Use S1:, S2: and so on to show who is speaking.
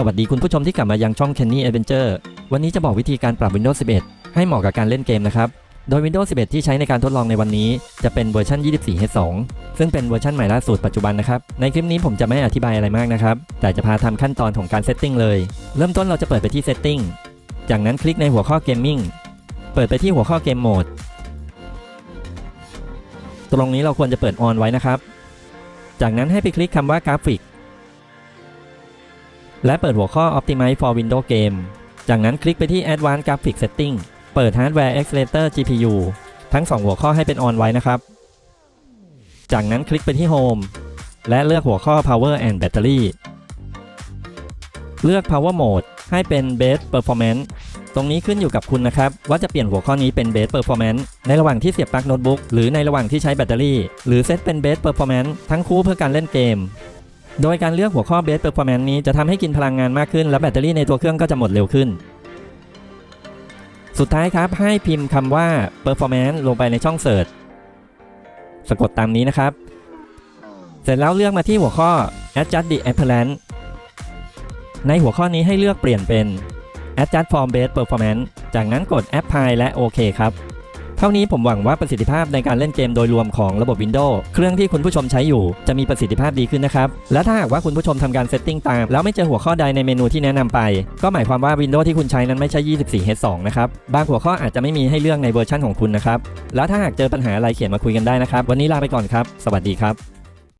S1: สวัสดีคุณผู้ชมที่กลับมายังช่อง Kenny Adventure วันนี้จะบอกวิธีการปรับ Windows 11 ให้เหมาะกับการเล่นเกมนะครับ โดย Windows 11 ที่ใช้ในการทดลองในวันนี้ จะเป็นเวอร์ชัน 24H2 ซึ่งเป็นเวอร์ชันใหม่ล่าสุดปัจจุบันนะครับ ในคลิปนี้ผมจะไม่อธิบายอะไรมากนะครับ แต่จะพาทำขั้นตอนของการเซตติ้งเลย เริ่มต้นเราจะเปิดไปที่ Setting จากนั้นคลิกในหัวข้อ Gaming เปิดไปที่หัวข้อ Game Mode ตรงนี้เราควรจะเปิด On ไว้นะครับ จากนั้นให้ไปคลิกคำว่ากราฟิก และเปิดหัวข้อ Optimize for Windows Game จากนั้นคลิกไปที่ Advanced Graphic Setting เปิด Hardware Accelerator GPU ทั้ง 2 หัวข้อให้เป็น On ไว้นะครับ จากนั้นคลิกไปที่ Home และเลือกหัวข้อ Power and Battery เลือก Power Mode ให้เป็น Base Performance ตรงนี้ขึ้นอยู่กับคุณนะครับ ว่าจะเปลี่ยนหัวข้อนี้เป็น Base Performance ในระหว่างที่เสียบปลั๊กโน้ตบุ๊กหรือในระหว่างที่ใช้แบตเตอรี่ หรือเซตเป็น Base Performance ทั้งคู่เพื่อการเล่นเกม โดยการเลือกหัวข้อ Base Performance นี้จะทำให้กินพลังงานมากขึ้น และแบตเตอรี่ในตัวเครื่องก็จะหมดเร็วขึ้น สุดท้ายครับให้พิมพ์คำว่า Performance ลงไปในช่องเสิร์ชสะกดตามนี้นะครับ เสร็จแล้วเลือกมาที่หัวข้อ Adjust the Appearance ในหัวข้อนี้ให้เลือกเปลี่ยนเป็น Adjust Form Base Performance จากนั้นกด Apply และโอเคครับ เท่านี้ผมหวังว่าประสิทธิภาพในการเล่นเกมโดยรวมของระบบ Windows เครื่องที่คุณผู้ชมใช้อยู่จะมีประสิทธิภาพดีขึ้นนะครับ และถ้าหากว่าคุณผู้ชมทำการเซตติ้งตาม แล้วไม่เจอหัวข้อใดในเมนูที่แนะนำไป ก็หมายความว่า Windows ที่คุณใช้นั้นไม่ใช่ 24H2 นะครับ บางหัวข้ออาจจะไม่มีให้เลือกในเวอร์ชันของคุณนะครับ แล้วถ้าหากเจอปัญหาอะไรเขียนมาคุยกันได้นะครับ วันนี้ลาไปก่อนครับ สวัสดีครับ